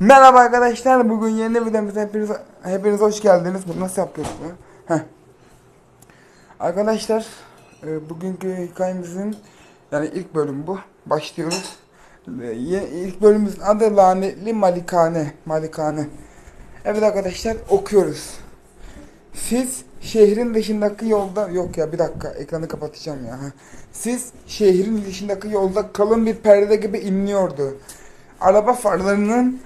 Merhaba arkadaşlar. Bugün yeni videomuza hepiniz, hepiniz hoş geldiniz. Bunu nasıl yapıyoruz ya? Heh. Arkadaşlar e, bugünkü hikayemizin yani ilk bölüm bu. Başlıyoruz. E, İlk bölümümüzün adı Lanetli Malikane. Malikane. Evet arkadaşlar okuyoruz. Siz şehrin dışındaki yolda yok ya bir dakika ekranı kapatacağım ya. Siz şehrin dışındaki yolda kalın bir perde gibi inliyordu. Araba farlarının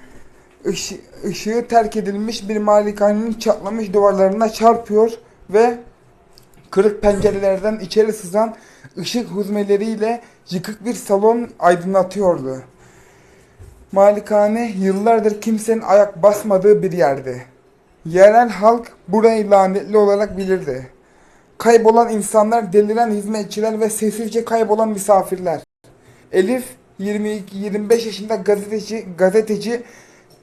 ışı- ışığı terk edilmiş bir malikanenin çatlamış duvarlarına çarpıyor ve kırık pencerelerden içeri sızan ışık huzmeleriyle yıkık bir salon aydınlatıyordu. Malikane yıllardır kimsenin ayak basmadığı bir yerdi. Yerel halk burayı lanetli olarak bilirdi. Kaybolan insanlar, deliren hizmetçiler ve sessizce kaybolan misafirler. Elif 22-25 yaşında gazeteci, gazeteci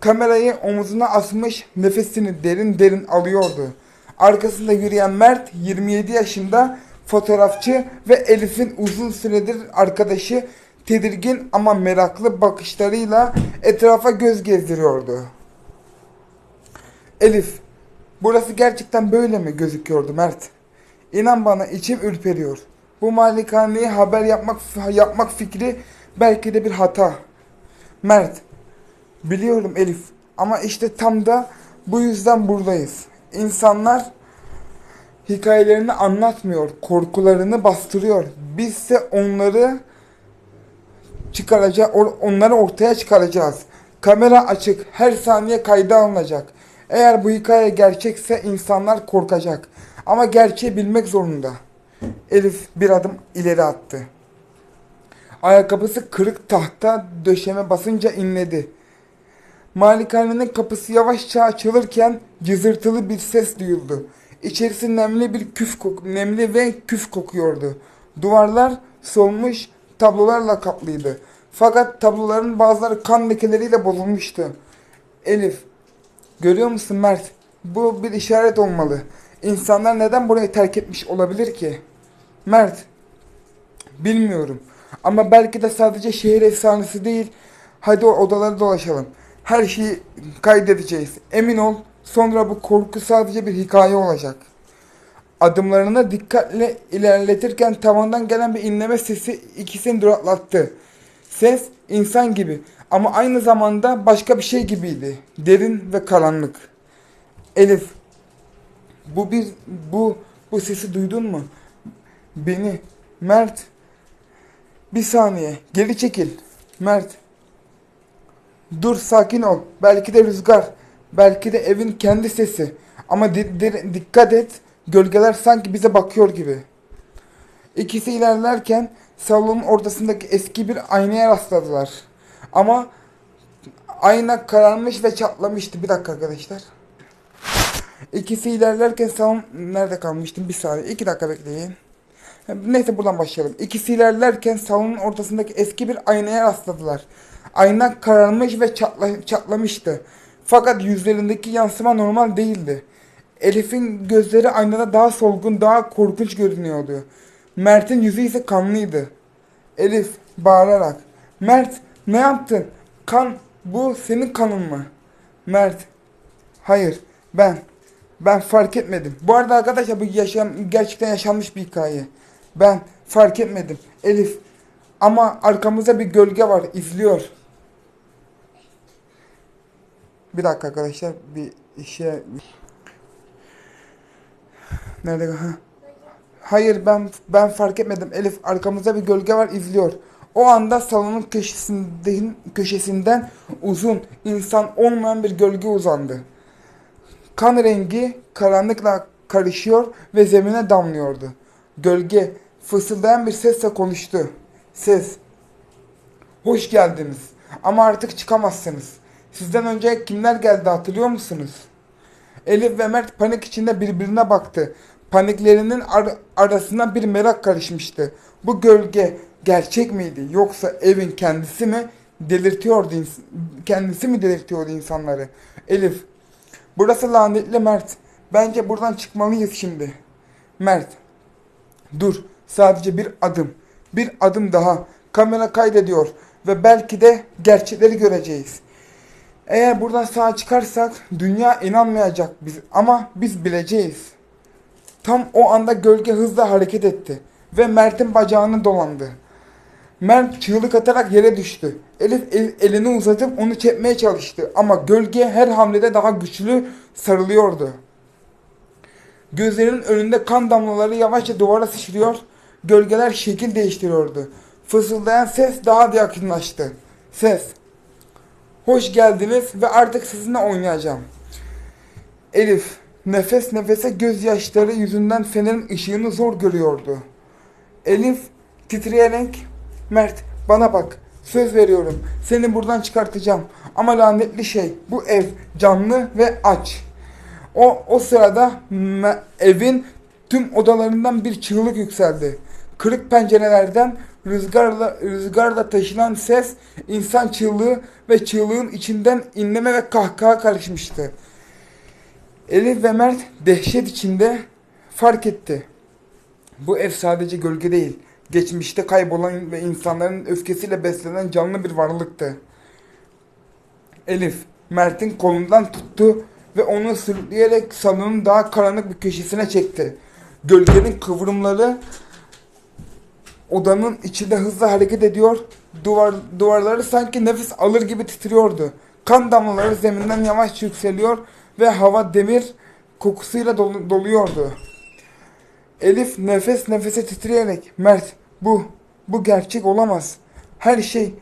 kamerayı omuzuna asmış nefesini derin derin alıyordu. Arkasında yürüyen Mert 27 yaşında fotoğrafçı ve Elif'in uzun süredir arkadaşı tedirgin ama meraklı bakışlarıyla etrafa göz gezdiriyordu. Elif, burası gerçekten böyle mi gözüküyordu Mert? İnan bana içim ürperiyor. Bu malikaneye haber yapmak yapmak fikri belki de bir hata. Mert, biliyorum Elif ama işte tam da bu yüzden buradayız. İnsanlar hikayelerini anlatmıyor, korkularını bastırıyor. Bizse onları çıkaracak, onları ortaya çıkaracağız. Kamera açık, her saniye kayda alınacak. Eğer bu hikaye gerçekse insanlar korkacak. Ama gerçeği bilmek zorunda. Elif bir adım ileri attı. Ayakkabısı kırık tahta döşeme basınca inledi. Malikanenin kapısı yavaşça açılırken cızırtılı bir ses duyuldu. İçerisi nemli bir küf kok nemli ve küf kokuyordu. Duvarlar solmuş tablolarla kaplıydı. Fakat tabloların bazıları kan lekeleriyle bozulmuştu. Elif, görüyor musun Mert? Bu bir işaret olmalı. İnsanlar neden burayı terk etmiş olabilir ki? Mert, bilmiyorum. Ama belki de sadece şehir efsanesi değil. Hadi odaları dolaşalım. Her şeyi kaydedeceğiz. Emin ol sonra bu korku sadece bir hikaye olacak. Adımlarını dikkatle ilerletirken tavandan gelen bir inleme sesi ikisini duraklattı. Ses insan gibi ama aynı zamanda başka bir şey gibiydi. Derin ve karanlık. Elif, bu bir bu bu sesi duydun mu? Beni Mert bir saniye geri çekil. Mert Dur sakin ol. Belki de rüzgar. Belki de evin kendi sesi. Ama di- di- dikkat et. Gölgeler sanki bize bakıyor gibi. İkisi ilerlerken salonun ortasındaki eski bir aynaya rastladılar. Ama ayna kararmış ve çatlamıştı. Bir dakika arkadaşlar. İkisi ilerlerken salon... Nerede kalmıştım? Bir saniye. İki dakika bekleyin. Neyse buradan başlayalım. İkisi ilerlerken salonun ortasındaki eski bir aynaya rastladılar. Ayna kararmış ve çatla, çatlamıştı. Fakat yüzlerindeki yansıma normal değildi. Elif'in gözleri aynada daha solgun, daha korkunç görünüyordu. Mert'in yüzü ise kanlıydı. Elif bağırarak. Mert ne yaptın? Kan bu senin kanın mı? Mert hayır ben ben fark etmedim. Bu arada arkadaşlar bu yaşam gerçekten yaşanmış bir hikaye. Ben fark etmedim. Elif ama arkamızda bir gölge var izliyor. Bir dakika arkadaşlar bir işe Nerede ha? Hayır ben ben fark etmedim. Elif arkamızda bir gölge var izliyor. O anda salonun köşesinden, köşesinden uzun, insan olmayan bir gölge uzandı. Kan rengi karanlıkla karışıyor ve zemine damlıyordu. Gölge fısıldayan bir sesle konuştu. Ses. Hoş geldiniz. Ama artık çıkamazsınız. Sizden önce kimler geldi hatırlıyor musunuz? Elif ve Mert panik içinde birbirine baktı. Paniklerinin ar- arasına bir merak karışmıştı. Bu gölge gerçek miydi yoksa evin kendisi mi delirtiyordu kendisi mi delirtiyordu insanları? Elif Burası lanetli Mert. Bence buradan çıkmalıyız şimdi. Mert. Dur. Sadece bir adım. Bir adım daha. Kamera kaydediyor. Ve belki de gerçekleri göreceğiz. Eğer buradan sağ çıkarsak dünya inanmayacak biz ama biz bileceğiz. Tam o anda gölge hızla hareket etti ve Mert'in bacağını dolandı. Mert çığlık atarak yere düştü. Elif el- elini uzatıp onu çekmeye çalıştı ama gölge her hamlede daha güçlü sarılıyordu. Gözlerinin önünde kan damlaları yavaşça duvara sıçrıyor, gölgeler şekil değiştiriyordu. Fısıldayan ses daha da yakınlaştı. Ses. Hoş geldiniz ve artık sizinle oynayacağım. Elif, nefes nefese gözyaşları yüzünden fenerin ışığını zor görüyordu. Elif titreyerek, Mert bana bak, söz veriyorum seni buradan çıkartacağım. Ama lanetli şey, bu ev canlı ve aç. O, o sırada evin tüm odalarından bir çığlık yükseldi. Kırık pencerelerden rüzgarla, rüzgarla taşınan ses insan çığlığı ve çığlığın içinden inleme ve kahkaha karışmıştı. Elif ve Mert dehşet içinde fark etti. Bu ev sadece gölge değil, geçmişte kaybolan ve insanların öfkesiyle beslenen canlı bir varlıktı. Elif, Mert'in kolundan tuttu ve onu sürükleyerek salonun daha karanlık bir köşesine çekti. Gölgenin kıvrımları odanın içinde hızla hareket ediyor. Duvar, duvarları sanki nefes alır gibi titriyordu. Kan damlaları zeminden yavaş yükseliyor ve hava demir kokusuyla dolu- doluyordu. Elif nefes nefese titreyerek Mert bu bu gerçek olamaz. Her şey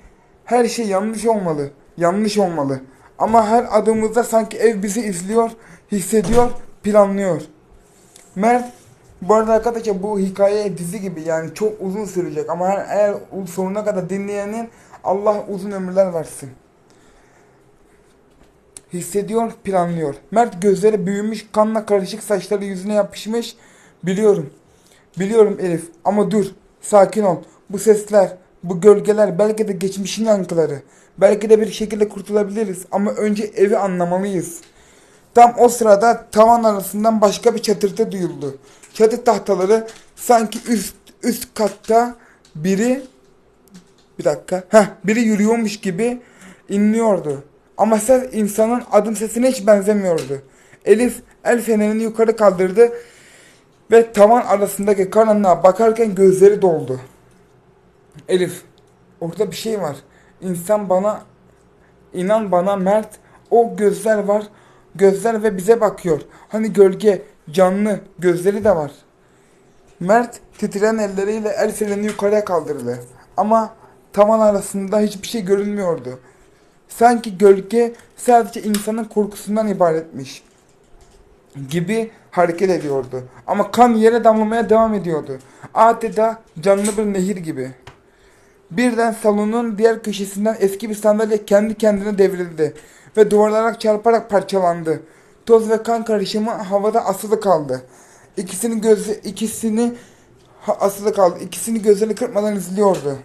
her şey yanlış olmalı. Yanlış olmalı. Ama her adımımızda sanki ev bizi izliyor, hissediyor, planlıyor. Mert bu arada arkadaşlar bu hikaye dizi gibi yani çok uzun sürecek ama eğer, sonuna kadar dinleyenin Allah uzun ömürler versin. Hissediyor, planlıyor. Mert gözleri büyümüş, kanla karışık saçları yüzüne yapışmış. Biliyorum. Biliyorum Elif ama dur. Sakin ol. Bu sesler, bu gölgeler belki de geçmişin yankıları. Belki de bir şekilde kurtulabiliriz ama önce evi anlamalıyız. Tam o sırada tavan arasından başka bir çatırtı duyuldu. Çatı tahtaları sanki üst üst katta biri bir dakika. Heh, biri yürüyormuş gibi inliyordu. Ama ses insanın adım sesine hiç benzemiyordu. Elif el fenerini yukarı kaldırdı ve tavan arasındaki karanlığa bakarken gözleri doldu. Elif, orada bir şey var. İnsan bana, inan bana Mert, o gözler var. Gözler ve bize bakıyor. Hani gölge, canlı, gözleri de var. Mert titreyen elleriyle el frenini yukarıya kaldırdı. Ama tavan arasında hiçbir şey görünmüyordu. Sanki gölge sadece insanın korkusundan ibaretmiş gibi hareket ediyordu. Ama kan yere damlamaya devam ediyordu. Adeta canlı bir nehir gibi. Birden salonun diğer köşesinden eski bir sandalye kendi kendine devrildi ve duvarlara çarparak parçalandı. Toz ve kan karışımı havada asılı kaldı. İkisini gözü ikisini ha- asılı kaldı. İkisini gözlerini kırpmadan izliyordu.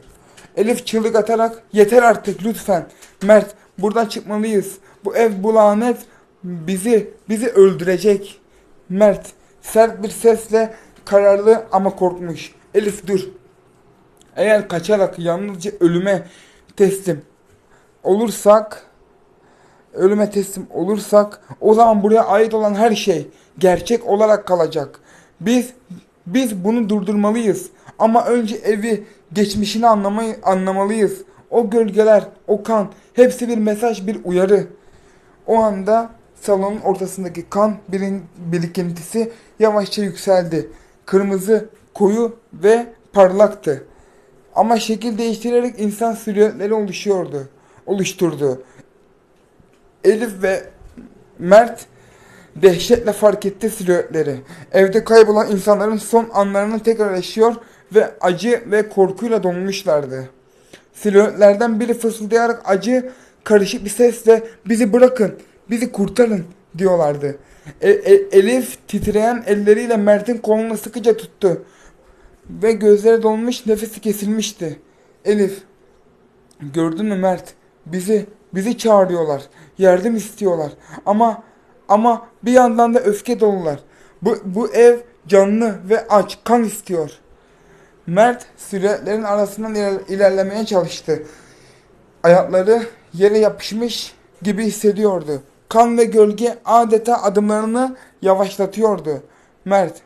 Elif çığlık atarak yeter artık lütfen. Mert buradan çıkmalıyız. Bu ev bu lanet bizi bizi öldürecek. Mert sert bir sesle kararlı ama korkmuş. Elif dur. Eğer kaçarak yalnızca ölüme teslim olursak ölüme teslim olursak o zaman buraya ait olan her şey gerçek olarak kalacak. Biz biz bunu durdurmalıyız. Ama önce evi, geçmişini anlamayı anlamalıyız. O gölgeler, o kan hepsi bir mesaj, bir uyarı. O anda salonun ortasındaki kan birin, birikintisi yavaşça yükseldi. Kırmızı, koyu ve parlaktı. Ama şekil değiştirerek insan silüetleri oluşuyordu. Oluşturdu. Elif ve Mert dehşetle fark etti silüetleri. Evde kaybolan insanların son anlarını tekrar yaşıyor ve acı ve korkuyla donmuşlardı. Silüetlerden biri fısıldayarak acı karışık bir sesle bizi bırakın, bizi kurtarın diyorlardı. E- e- Elif titreyen elleriyle Mert'in kolunu sıkıca tuttu ve gözleri dolmuş nefesi kesilmişti. Elif gördün mü Mert bizi bizi çağırıyorlar yardım istiyorlar ama ama bir yandan da öfke dolular. Bu, bu ev canlı ve aç kan istiyor. Mert silüetlerin arasından iler- ilerlemeye çalıştı. Ayakları yere yapışmış gibi hissediyordu. Kan ve gölge adeta adımlarını yavaşlatıyordu. Mert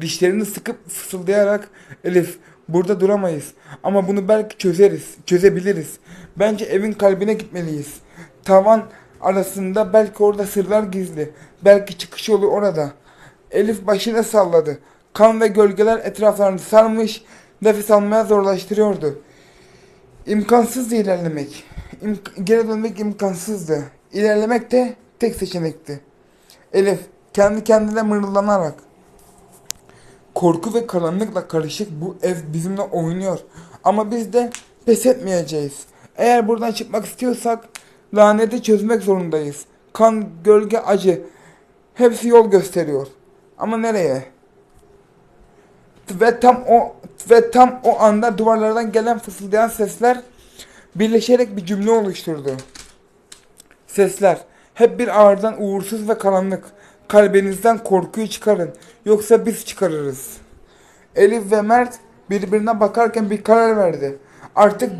dişlerini sıkıp fısıldayarak Elif burada duramayız ama bunu belki çözeriz, çözebiliriz. Bence evin kalbine gitmeliyiz. Tavan arasında belki orada sırlar gizli. Belki çıkış yolu orada. Elif başını salladı. Kan ve gölgeler etraflarını sarmış, nefes almaya zorlaştırıyordu. İmkansızdı ilerlemek. İmk- geri dönmek imkansızdı. İlerlemek de tek seçenekti. Elif kendi kendine mırıldanarak korku ve karanlıkla karışık bu ev bizimle oynuyor. Ama biz de pes etmeyeceğiz. Eğer buradan çıkmak istiyorsak laneti çözmek zorundayız. Kan, gölge, acı hepsi yol gösteriyor. Ama nereye? Ve tam o ve tam o anda duvarlardan gelen fısıldayan sesler birleşerek bir cümle oluşturdu. Sesler hep bir ağırdan uğursuz ve karanlık. Kalbinizden korkuyu çıkarın. Yoksa biz çıkarırız. Elif ve Mert birbirine bakarken bir karar verdi. Artık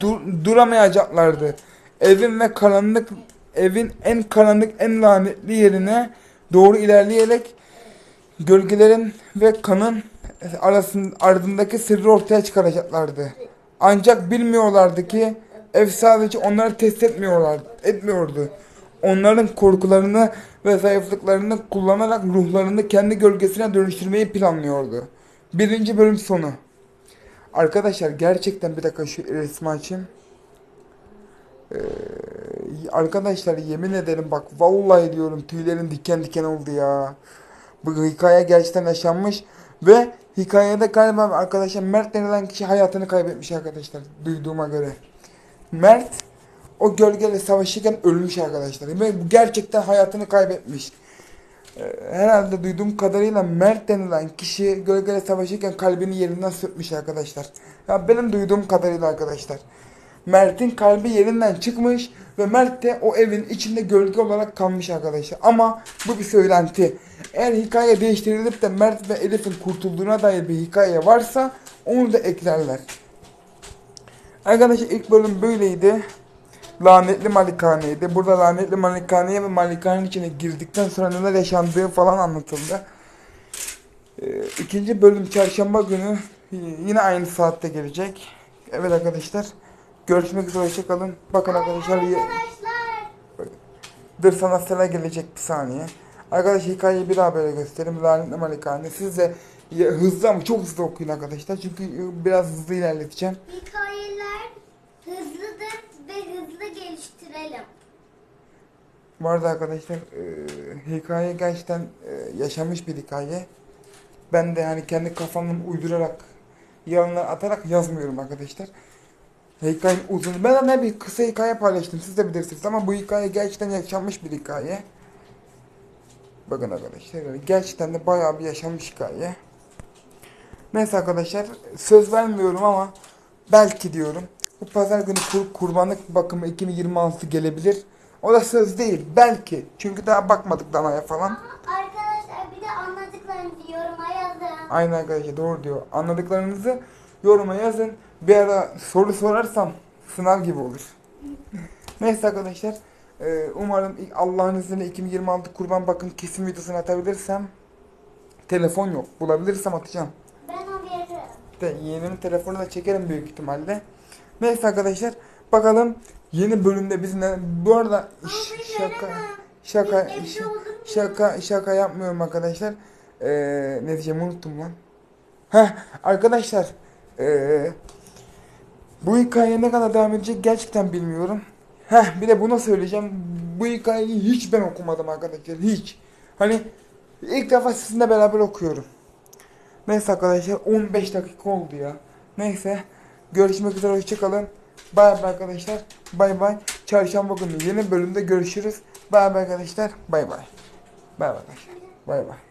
dur- duramayacaklardı. Evin ve karanlık evin en karanlık en lanetli yerine doğru ilerleyerek gölgelerin ve kanın arasının ardındaki sırrı ortaya çıkaracaklardı. Ancak bilmiyorlardı ki ev sadece onları test etmiyorlar, etmiyordu. Onların korkularını ve zayıflıklarını kullanarak ruhlarını kendi gölgesine dönüştürmeyi planlıyordu. Birinci bölüm sonu. Arkadaşlar gerçekten bir dakika şu resmi açayım. Ee, arkadaşlar yemin ederim bak vallahi diyorum tüylerim diken diken oldu ya. Bu hikaye gerçekten yaşanmış ve hikayede galiba arkadaşlar Mert denilen kişi hayatını kaybetmiş arkadaşlar duyduğuma göre. Mert o gölgeyle savaşırken ölmüş arkadaşlar. Ve bu gerçekten hayatını kaybetmiş. Ee, Herhalde duyduğum kadarıyla Mert denilen kişi gölgeyle savaşırken kalbini yerinden sökmüş arkadaşlar. Ya benim duyduğum kadarıyla arkadaşlar. Mert'in kalbi yerinden çıkmış ve Mert de o evin içinde gölge olarak kalmış arkadaşlar. Ama bu bir söylenti. Eğer hikaye değiştirilip de Mert ve Elif'in kurtulduğuna dair bir hikaye varsa onu da eklerler. Arkadaşlar ilk bölüm böyleydi. Lanetli malikaneydi. Burada lanetli malikaneye ve malikanenin içine girdikten sonra neler yaşandığı falan anlatıldı. Ee, ikinci bölüm çarşamba günü yine aynı saatte gelecek. Evet arkadaşlar. Görüşmek üzere hoşçakalın. Bakın arkadaşlar Arkadaşlar. Dur sana sıra gelecek bir saniye. Arkadaş hikayeyi bir daha böyle göstereyim. Lanetli Malikane. Siz de hızlı ama çok hızlı okuyun arkadaşlar. Çünkü biraz hızlı ilerleteceğim. Hikayeler hızlıdır ve hızlı geliştirelim. Bu arada arkadaşlar e, hikaye gerçekten e, yaşanmış bir hikaye. Ben de hani kendi kafamdan uydurarak yalanlar atarak yazmıyorum arkadaşlar. Hikayenin uzun. Ben de bir kısa hikaye paylaştım. Siz de bilirsiniz ama bu hikaye gerçekten yaşanmış bir hikaye. Bakın arkadaşlar yani gerçekten de bayağı bir yaşanmış hikaye. Neyse arkadaşlar söz vermiyorum ama belki diyorum. Bu pazar günü kur, kurbanlık bakımı 2026 gelebilir. O da söz değil belki. Çünkü daha bakmadık danaya falan. Arkadaşlar bir de anladıklarınızı yoruma yazın. Aynen arkadaşlar doğru diyor. Anladıklarınızı yoruma yazın. Bir ara soru sorarsam sınav gibi olur. Neyse arkadaşlar. e, Umarım Allah'ın izniyle 2026 kurban bakın kesim videosunu atabilirsem. Telefon yok. Bulabilirsem atacağım. Ben onu veririm. İşte yeğenimin telefonu da çekerim büyük ihtimalle. Neyse arkadaşlar. Bakalım yeni bölümde biz ne... Bu arada ş- şaka şaka şaka şaka yapmıyorum arkadaşlar. Ee, ne diyeceğimi unuttum lan. Heh arkadaşlar. Ee, bu hikaye ne kadar devam edecek gerçekten bilmiyorum. Heh bir de bunu söyleyeceğim. Bu hikayeyi hiç ben okumadım arkadaşlar. Hiç. Hani ilk defa sizinle beraber okuyorum. Neyse arkadaşlar 15 dakika oldu ya. Neyse. Görüşmek üzere hoşçakalın. Bay bay arkadaşlar. Bay bay. Çarşamba günü yeni bölümde görüşürüz. Bay bay arkadaşlar. Bay bay. Bay bay arkadaşlar. Bay bay.